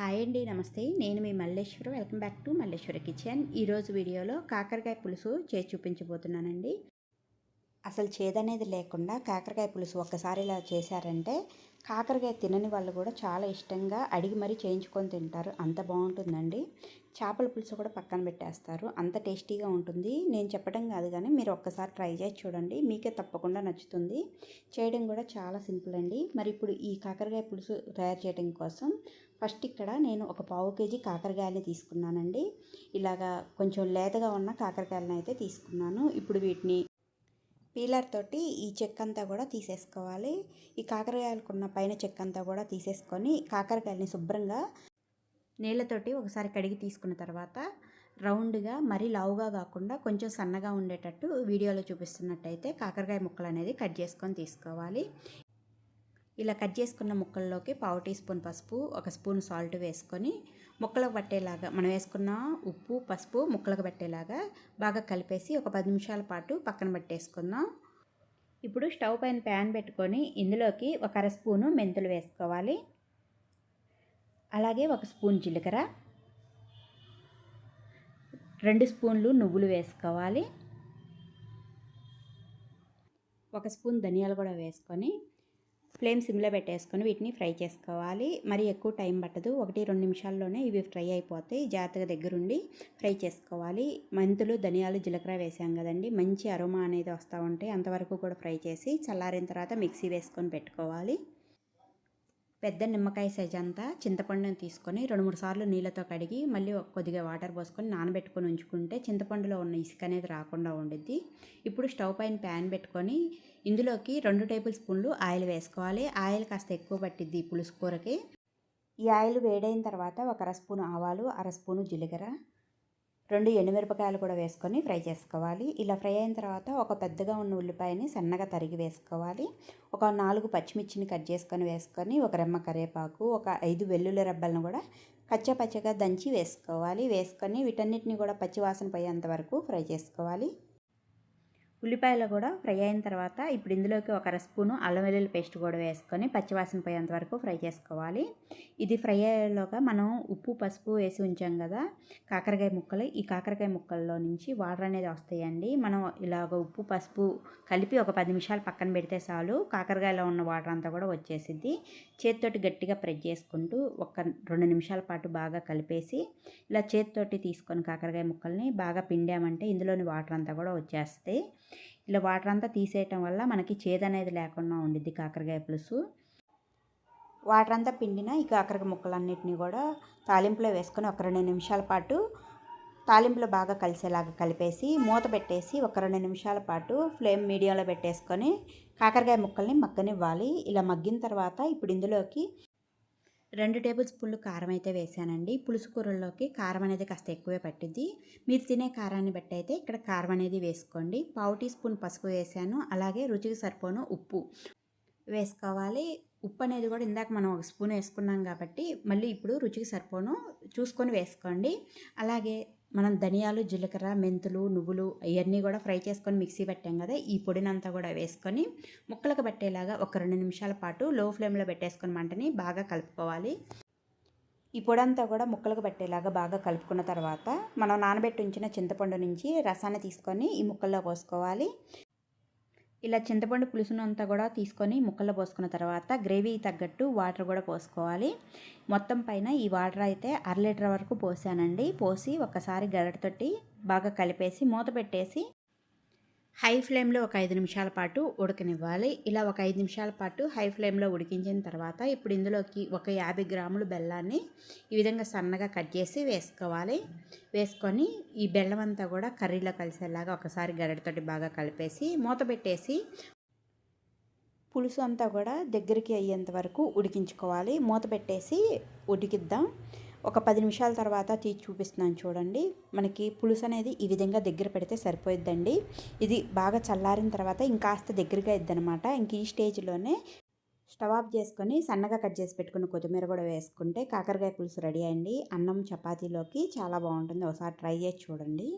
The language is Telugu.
హాయ్ అండి నమస్తే. నేను మీ Malleshwar. Welcome back to Malleshwara kitchen. ఈరోజు వీడియోలో కాకరకాయ పులుసు చేసి చూపించబోతున్నానండి. అసలు చేదనేది లేకుండా కాకరకాయ పులుసు ఒక్కసారి ఇలా చేశారంటే కాకరకాయ తినని వాళ్ళు కూడా చాలా ఇష్టంగా అడిగి మరీ చేయించుకొని తింటారు. అంత బాగుంటుందండి. చేపల పులుసు కూడా పక్కన పెట్టేస్తారు. అంత టేస్టీగా ఉంటుంది. నేను చెప్పడం కాదు కానీ మీరు ఒక్కసారి ట్రై చేసి చూడండి. మీకే తప్పకుండా నచ్చుతుంది. చేయడం కూడా చాలా సింపుల్ అండి. మరి ఇప్పుడు ఈ కాకరకాయ పులుసు తయారు చేయడం కోసం ఫస్ట్ ఇక్కడ నేను ఒక పావు కేజీ కాకరకాయలని తీసుకున్నానండి. ఇలాగా కొంచెం లేతగా ఉన్న కాకరకాయలను అయితే తీసుకున్నాను. ఇప్పుడు వీటిని పీలర్ తోటి ఈ చెక్క అంతా కూడా తీసేసుకోవాలి. ఈ కాకరకాయలకున్న పైన చెక్క అంతా కూడా తీసేసుకొని కాకరకాయలని శుభ్రంగా నీళ్ళతోటి ఒకసారి కడిగి తీసుకున్న తర్వాత రౌండ్గా మరీ లావుగా కాకుండా కొంచెం సన్నగా ఉండేటట్టు వీడియోలో చూపిస్తున్నట్టయితే కాకరకాయ ముక్కలు అనేది కట్ చేసుకొని తీసుకోవాలి. ఇలా కట్ చేసుకున్న ముక్కల్లోకి పావు టీ స్పూన్ పసుపు ఒక స్పూన్ సాల్ట్ వేసుకొని ముక్కలకు పట్టేలాగా మనం వేసుకున్న ఉప్పు పసుపు ముక్కలకు పట్టేలాగా బాగా కలిపేసి ఒక పది నిమిషాల పాటు పక్కన పెట్టేసుకుందాం. ఇప్పుడు స్టవ్ పైన ప్యాన్ పెట్టుకొని ఇందులోకి ఒక అర స్పూను మెంతులు వేసుకోవాలి. అలాగే ఒక స్పూన్ జీలకర్ర రెండు స్పూన్లు నువ్వులు వేసుకోవాలి. ఒక స్పూన్ ధనియాలు కూడా వేసుకొని ఫ్లేమ్ సిమ్లో పెట్టేసుకొని వీటిని ఫ్రై చేసుకోవాలి. మరి ఎక్కువ టైం పట్టదు. ఒకటి రెండు నిమిషాల్లోనే ఇవి ఫ్రై అయిపోతాయి. జాగ్రత్తగా దగ్గరుండి ఫ్రై చేసుకోవాలి. మెంతులు ధనియాలు జీలకర్ర వేసాం కదండి. మంచి అరోమా అనేది వస్తూ ఉంటాయి అంతవరకు కూడా ఫ్రై చేసి చల్లారిన తర్వాత మిక్సీ వేసుకొని పెట్టుకోవాలి. పెద్ద నిమ్మకాయ సైజ్ అంతా చింతపండుని తీసుకొని రెండు మూడు సార్లు నీళ్ళతో కడిగి మళ్ళీ కొద్దిగా వాటర్ పోసుకొని నానబెట్టుకొని ఉంచుకుంటే చింతపండులో ఉన్న ఇసుక అనేది రాకుండా ఉండిద్ది. ఇప్పుడు స్టవ్ పైన ప్యాన్ పెట్టుకొని ఇందులోకి రెండు టేబుల్ స్పూన్లు ఆయిల్ వేసుకోవాలి. ఆయిల్ కాస్త ఎక్కువ పట్టిద్ది పులుసు కూరకి. ఈ ఆయిల్ వేడైన తర్వాత ఒక అర స్పూన్ ఆవాలు అర స్పూను జీలకర్ర రెండు ఎండుమిరపకాయలు కూడా వేసుకొని ఫ్రై చేసుకోవాలి. ఇలా ఫ్రై అయిన తర్వాత ఒక పెద్దగా ఉన్న ఉల్లిపాయని సన్నగా తరిగి వేసుకోవాలి. ఒక నాలుగు పచ్చిమిర్చిని కట్ చేసుకొని వేసుకొని ఒక రెమ్మ కరివేపాకు ఒక ఐదు వెల్లుల్లి రెబ్బలను కూడా కచ్చపచ్చగా దంచి వేసుకోవాలి. వేసుకొని వీటన్నిటిని కూడా పచ్చివాసన పోయేంత వరకు ఫ్రై చేసుకోవాలి. ఉల్లిపాయలు కూడా ఫ్రై అయిన తర్వాత ఇప్పుడు ఇందులోకి ఒక స్పూను అల్లం వెల్లుల్లి పేస్ట్ కూడా వేసుకొని పచ్చివాసన పోయేంత వరకు ఫ్రై చేసుకోవాలి. ఇది ఫ్రై అయ్యేలోగా మనం ఉప్పు పసుపు వేసి ఉంచాం కదా కాకరకాయ ముక్కలు. ఈ కాకరకాయ ముక్కల్లో నుంచి వాటర్ అనేది వస్తాయండి. మనం ఇలాగ ఉప్పు పసుపు కలిపి ఒక పది నిమిషాలు పక్కన పెడితే చాలు. కాకరకాయలో ఉన్న వాటర్ అంతా కూడా వచ్చేసిద్ది. చేతితోటి గట్టిగా ప్రెస్ చేసుకుంటూ ఒక రెండు నిమిషాల పాటు బాగా కలిపేసి ఇలా చేతితోటి తీసుకొని కాకరకాయ ముక్కల్ని బాగా పిండామంటే ఇందులోని వాటర్ అంతా కూడా వచ్చేస్తాయి. ఇలా వాటర్ అంతా తీసేయటం వల్ల మనకి చేదు అనేది లేకుండా ఉండిద్ది కాకరకాయ పులుసు. వాటర్ అంతా పిండిన ఈ కాకరకాయ ముక్కలన్నిటిని కూడా తాలింపులో వేసుకొని ఒక రెండు నిమిషాల పాటు తాలింపులో బాగా కలిసేలాగా కలిపేసి మూత పెట్టేసి ఒక రెండు నిమిషాల పాటు ఫ్లేమ్ మీడియంలో పెట్టేసుకొని కాకరకాయ ముక్కల్ని మగ్గనివ్వాలి. ఇలా మగ్గిన తర్వాత ఇప్పుడు ఇందులోకి రెండు టేబుల్ స్పూన్లు కారం అయితే వేసానండి. పులుసు కూరల్లోకి కారం అనేది కాస్త ఎక్కువే పట్టిద్ది. మీరు తినే కారాన్ని బట్టి అయితే ఇక్కడ కారం అనేది వేసుకోండి. పావు టీ స్పూన్ పసుపు వేసాను. అలాగే రుచికి సరిపోను ఉప్పు వేసుకోవాలి. ఉప్పు అనేది కూడా ఇందాక మనం ఒక స్పూన్ వేసుకున్నాం కాబట్టి మళ్ళీ ఇప్పుడు రుచికి సరిపోను. చూసుకొని వేసుకోండి. అలాగే మనం ధనియాలు జీలకర్ర మెంతులు నువ్వులు ఇవన్నీ కూడా ఫ్రై చేసుకొని మిక్సీ పెట్టాం కదా ఈ పొడినంతా కూడా వేసుకొని ముక్కలకు పట్టేలాగా ఒక రెండు నిమిషాల పాటు లో ఫ్లేమ్లో పెట్టేసుకొని మంటని బాగా కలుపుకోవాలి. ఈ పొడంతా కూడా ముక్కలకు పట్టేలాగా బాగా కలుపుకున్న తర్వాత మనం నానబెట్టి ఉంచిన చింతపండు నుంచి రసాన్ని తీసుకొని ఈ ముక్కల్లో పోసుకోవాలి. ఇలా చింతపండు పులుసును అంతా కూడా తీసుకొని ముక్కల్లో పోసుకున్న తర్వాత గ్రేవీ తగ్గట్టు వాటర్ కూడా పోసుకోవాలి. మొత్తం పైన ఈ వాటర్ అయితే అర లీటర్ వరకు పోసానండి. పోసి ఒకసారి గరటతోటి బాగా కలిపేసి మూత పెట్టేసి హై ఫ్లేమ్లో ఒక ఐదు నిమిషాల పాటు ఉడకనివ్వాలి. ఇలా ఒక ఐదు నిమిషాల పాటు హై ఫ్లేమ్లో ఉడికించిన తర్వాత ఇప్పుడు ఇందులోకి ఒక యాభై గ్రాములు బెల్లాన్ని ఈ విధంగా సన్నగా కట్ చేసి వేసుకోవాలి. వేసుకొని ఈ బెల్లం అంతా కూడా కర్రీలో కలిసేలాగా ఒకసారి గరిటతోటి బాగా కలిపేసి మూత పెట్టేసి పులుసు అంతా కూడా దగ్గరికి అయ్యేంత వరకు ఉడికించుకోవాలి. మూత పెట్టేసి ఉడికిద్దాం. ఒక పది నిమిషాల తర్వాత తీసి చూపిస్తున్నాను చూడండి. మనకి పులుసు అనేది ఈ విధంగా దగ్గర పెడితే సరిపోయిద్దండి. ఇది బాగా చల్లారిన తర్వాత ఇంకాస్త దగ్గరగా ఇద్దనమాట ఇంక ఈ స్టేజ్లోనే స్టవ్ ఆఫ్ చేసుకొని సన్నగా కట్ చేసి పెట్టుకున్న కొత్తిమీర కూడా వేసుకుంటే కాకరకాయ పులుసు రెడీ అయ్యండి. అన్నం చపాతీలోకి చాలా బాగుంటుంది. ఒకసారి ట్రై చేసి చూడండి.